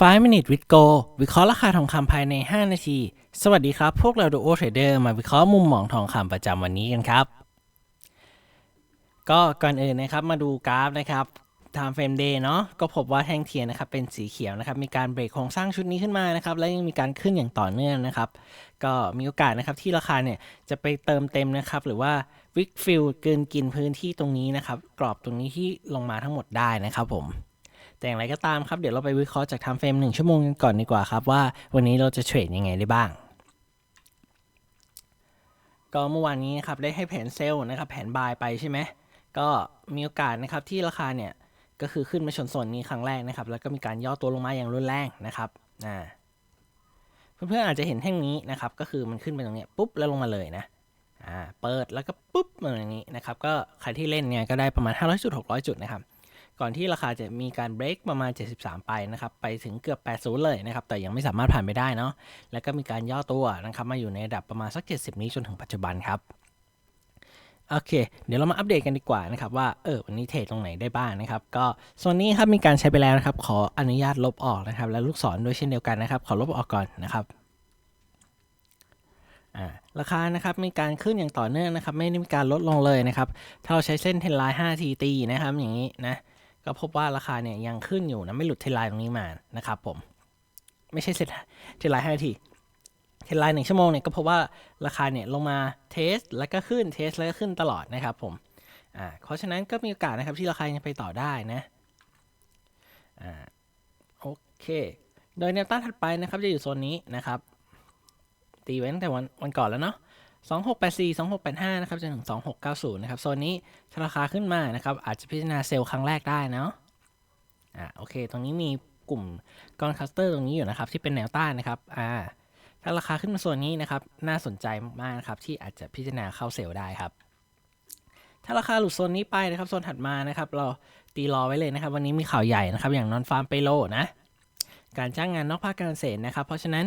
5 minute with go วิเคราะห์ราคาทองคำภายใน 5 นาที สวัสดีครับ พวกเราดูโอเทรดเดอร์มาวิเคราะห์มุมมองทองคำประจำวันนี้กันครับ ก็ก่อนอื่นนะครับมาดูกราฟนะครับ time frame day เนาะก็พบว่าแท่งเทียนนะครับเป็นสีเขียวนะครับมีการเบรกโครงสร้างชุดนี้ขึ้นมานะครับและยังมีการขึ้นอย่างต่อเนื่องนะครับ ก็มีโอกาสนะครับที่ราคาเนี่ยจะไปเติมเต็มนะครับหรือว่าวิกฟิลเกินกินพื้นที่ตรงนี้นะครับกรอบตรงนี้ที่ลงมาทั้งหมดได้นะครับผม แต่อย่างไรก็ตามครับ เดี๋ยวเราไปวิเคราะห์จาก time frame 1ชั่วโมงกันก่อนดีกว่าครับ ว่าวันนี้เราจะเทรดยังไงได้บ้าง ก็เมื่อวานนี้นะครับได้ให้แผนเซลล์นะครับแผนบายไปใช่ไหมก็มีโอกาสนะครับที่ราคาเนี่ยก็คือขึ้นมาชนโซนนี้ครั้งแรกนะครับ แล้วก็มีการย่อตัวลงมาอย่างรุนแรงนะครับอ่าเพื่อนๆอาจจะเห็นแท่งนี้นะครับ ก็คือมันขึ้นไปตรงเนี้ยปุ๊บแล้วลงมาเลยนะอ่าเปิดแล้วก็ปุ๊บมาอย่างนี้นะครับ ก็ใครที่เล่นเนี่ยก็ได้ประมาณ 500จุด600 จุดนะครับ ก่อนที่ราคาจะมีการเบรกประมาณ 73 ไปนะครับไปถึงเกือบ 80 เลยนะครับแต่ยังไม่สามารถผ่านไปได้เนาะแล้วก็มีการย่อตัวนะครับมาอยู่ในระดับประมาณสัก 70 นี้จนถึงปัจจุบันครับโอเค เดี๋ยวเรามาอัปเดตกันดีกว่านะครับว่า เออ วันนี้เทรดตรงไหนได้บ้างนะครับ ก็ส่วนนี้ครับมีการใช้ไปแล้วนะครับ ขออนุญาตลบออกนะครับ และลูกศรด้วยเช่นเดียวกันนะครับ ขอลบออกก่อนนะครับ อ่า ราคานะครับมีการขึ้นอย่างต่อเนื่องนะครับ ไม่ได้มีการลดลงเลยนะครับ ถ้าเราใช้เส้นเทนไลน์5ทีตีนะครับ อย่างนี้นะ ก็พบว่าราคาเนี่ยยังขึ้นอยู่นะไม่หลุดเทไลน์ตรงนี้มานะครับผม ไม่ใช่เซ็ตเทนไลน์5ทีเทไลน์หนึ่งชั่วโมงเนี่ยก็พบว่าราคาเนี่ยลงมาเทสแล้วก็ขึ้นเทสแล้วก็ขึ้นตลอดนะครับผมอ่าเพราะฉะนั้นก็มีโอกาสนะครับที่ราคายังไปต่อได้นะอ่าโอเค โดยแนวต้านถัดไปนะครับจะอยู่โซนนี้นะครับตีไว้ตั้งแต่วันวันก่อนแล้วเนาะ 2684 2685 นะครับจนถึง 2690 นะครับโซนนี้ถ้าราคาขึ้นมานะครับ อาจจะพิจารณาเซลล์ครั้งแรกได้เนาะอ่าโอเค ตรงนี้มีกลุ่มกอนคัสเตอร์ตรงนี้อยู่นะครับ ที่เป็นแนวต้านนะครับอ่าถ้าราคาขึ้นมาโซนนี้นะครับ น่าสนใจมากๆนะครับ ที่อาจจะพิจารณาเข้าเซลล์ได้ครับ ถ้าราคาหลุดโซนนี้ไปนะครับโซนถัดมานะครับ เราตีรอไว้เลยนะครับ วันนี้มีข่าวใหญ่นะครับ อย่างนอนฟาร์มไปโลนะ การจ้างงานนอกภาคการเกษตรนะครับ เพราะฉะนั้น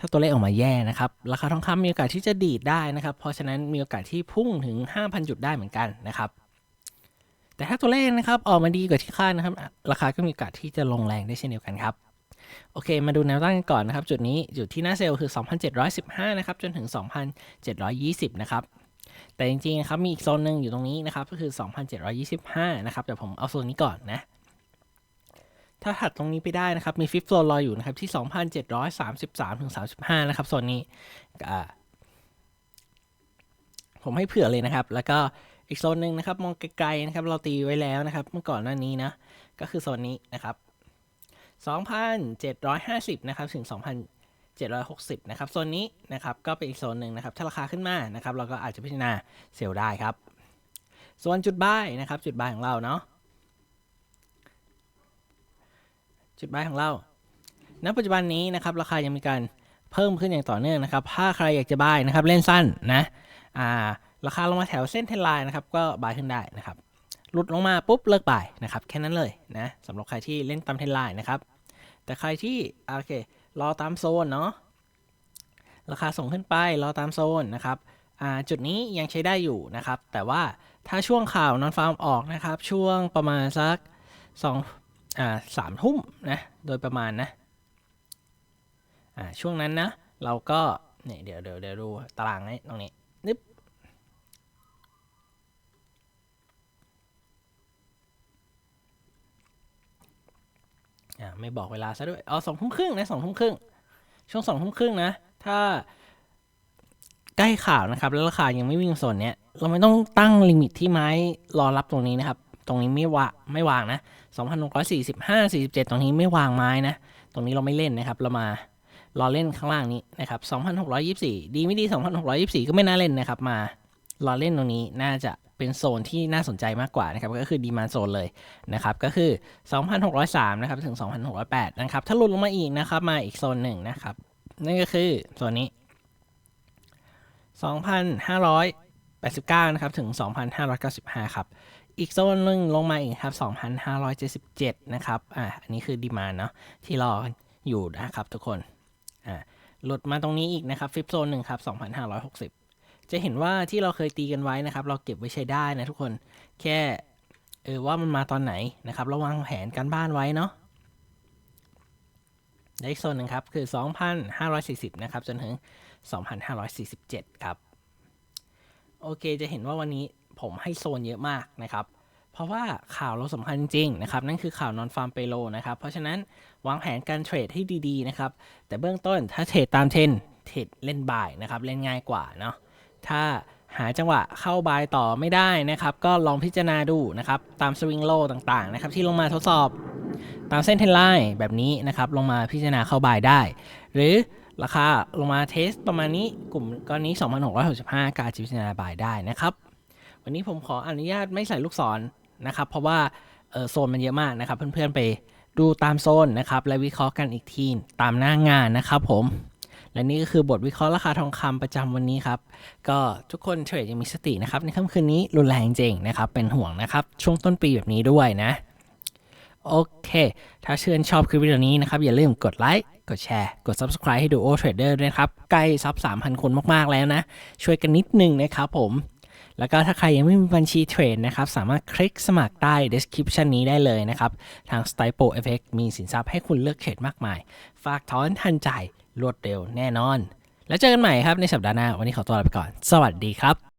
ถ้าตัวเลขออกมาแย่นะครับ ราคาทองคำมีโอกาสที่จะดีดได้นะครับ เพราะฉะนั้นมีโอกาสที่พุ่งถึง 5,000 จุดได้เหมือนกันนะครับ แต่ถ้าตัวเลขนะครับออกมาดีกว่าที่คาดนะครับ ราคาก็มีโอกาสที่จะลงแรงได้เช่นเดียวกันครับ โอเค มาดูแนวต้านกันก่อนนะครับ จุดนี้จุดที่หน้าเซลล์คือ 2,715 นะครับ จนถึง 2,720 นะครับแต่จริงๆนะครับมีอีกโซนหนึ่งอยู่ตรงนี้นะครับก็คือ 2,725 นะครับแต่ผมเอาโซนนี้ก่อนนะ ถ้าถัดตรงนี้ไปได้นะครับ มีฟิฟโฟลรออยู่นะครับ ที่ 2,733ถึง35 นะครับโซนนี้ผมให้เผื่อเลยนะครับ แล้วก็อีกโซนหนึ่งนะครับ มองไกลๆนะครับ เราตีไว้แล้วนะครับ เมื่อก่อนหน้านี้นะ ก็คือโซนนี้นะครับ 2,750 นะครับ ถึง 2,760 นะครับโซนนี้นะครับ ก็เป็นอีกโซนหนึ่งนะครับ ถ้าราคาขึ้นมานะครับ เราก็อาจจะพิจารณาเซลล์ได้ครับ ส่วนจุดบ้ายนะครับ จุดบ้ายของเราเนาะ จุดบายของเราณปัจจุบันนี้นะครับราคายังมีการเพิ่มขึ้นอย่างต่อเนื่องนะครับ ถ้าใครอยากจะบายนะครับเล่นสั้นนะอ่าราคาลงมาแถวเส้นเทนไลน์นะครับก็บายขึ้นได้นะครับหลุดลงมาปุ๊บเลิกบายนะครับแค่นั้นเลยนะสำหรับใครที่เล่นตามเทนไลน์นะครับแต่ใครที่โอเครอตามโซนเนาะราคาส่งขึ้นไปรอตามโซนนะครับอ่าจุดนี้ยังใช้ได้อยู่นะครับ แต่ว่าถ้าช่วงข่าวนอนฟาร์มออกนะครับ ช่วงประมาณสักส อ่าสามทุ่มนะโดยประมาณนะอ่าช่วงนั้นนะเราก็เนี่ยเดี๋ยวเดี๋ยวเดี๋ยวดูตารางให้ตรงนี้นึบอ่าไม่บอกเวลาซะด้วยอ๋อสองทุ่มครึ่งนะสองทุ่มครึ่งช่วงสองทุ่มครึ่งนะ ถ้าใกล้ข่าวนะครับ แล้วราคายังไม่วิ่งโซนเนี้ย เราไม่ต้องตั้งลิมิตที่ไม้รอรับตรงนี้นะครับ ตรงนี้ไม่วะไม่วางนะ2,645 47 ตรงนี้ไม่วางไม้นะ ตรงนี้เราไม่เล่นนะครับ เรามารอเล่นข้างล่างนี้นะครับ2,624 ดีไม่ดี 2,624 ก็ไม่น่าเล่นนะครับ มารอเล่นตรงนี้น่าจะเป็นโซนที่น่าสนใจมากกว่านะครับ ก็คือดีมาโซนเลยนะครับ ก็คือ 2,603 นะครับ ถึง 2,608 นะครับ ถ้าหลุดลงมาอีกนะครับ มาอีกโซนหนึ่งนะครับ นั่นก็คือโซนนี้ 2,589 นะครับ ถึง 2,595 ครับ อีกโซนหนึ่งลงมาอีกครับ 2,577 นะครับอ่าอันนี้คือดีมาเนาะที่รออยู่นะครับทุกคนอ่าหลุดมาตรงนี้อีกนะครับฟิปโซนหนึ่งครับ2,560 จะเห็นว่าที่เราเคยตีกันไว้นะครับ เราเก็บไว้ใช้ได้นะทุกคนแค่เออว่ามันมาตอนไหนนะครับระวังแผนการบ้านไว้เนาะและอีกโซนหนึ่งครับคือ 2,540 นะครับ จนถึง 2,547 ครับ โอเคจะเห็นว่าวันนี้ ผมให้โซนเยอะมากนะครับ เพราะว่าข่าวเราสำคัญจริงนะครับ นั่นคือข่าวนอนฟาร์มเปโลนะครับ เพราะฉะนั้นวางแผนการเทรดให้ดีๆนะครับ แต่เบื้องต้นถ้าเทรดตามเทรนเทรดเล่นบ่ายนะครับ เล่นง่ายกว่าเนาะ ถ้าหาจังหวะเข้าบายต่อไม่ได้นะครับ ก็ลองพิจารณาดูนะครับ ตามสวิงโลต่างๆนะครับ ที่ลงมาทดสอบ ตามเส้นเทรนไลน์แบบนี้นะครับ ลงมาพิจารณาเข้าบายได้ หรือราคาลงมาเทสประมาณนี้กลุ่มก้อนนี้ 2,665 การพิจารณาบายได้นะครับ วันนี้ผมขออนุญาตไม่ใส่ลูกศรนะครับ เพราะว่าโซนมันเยอะมากนะครับ เพื่อนๆไปดูตามโซนนะครับและวิเคราะห์กันอีกทีตามหน้างานนะครับผมและนี่ก็คือบทวิเคราะห์ราคาทองคำประจำวันนี้ครับ ก็ทุกคนเทรดยังมีสตินะครับ ในค่ำคืนนี้รุนแรงจริงนะครับ เป็นห่วงนะครับ ช่วงต้นปีแบบนี้ด้วยนะ โอเค ถ้าเชื่นชอบคลิปวิดีโอนี้นะครับ อย่าลืมกดไลค์กดแชร์ กด Subscribe ให้ดูโอเทรดเดอร์ด้วยครับ ใกล้ซับ3,000 คนมาก ๆ แล้วนะ ช่วยกันนิดนึงนะครับผม แล้วก็ถ้าใครยังไม่มีบัญชีเทรดนะครับ สามารถคลิกสมัครใต้ description นี้ได้เลยนะครับ ทาง s t y p o FX มีสินทรัพย์ให้คุณเลือกเทรดมากมาย ฝากถอนทันใจรวดเร็วแน่นอน แล้วเจอกันใหม่ครับในสัปดาห์หน้า วันนี้ขอตัวลาไปก่อน สวัสดีครับ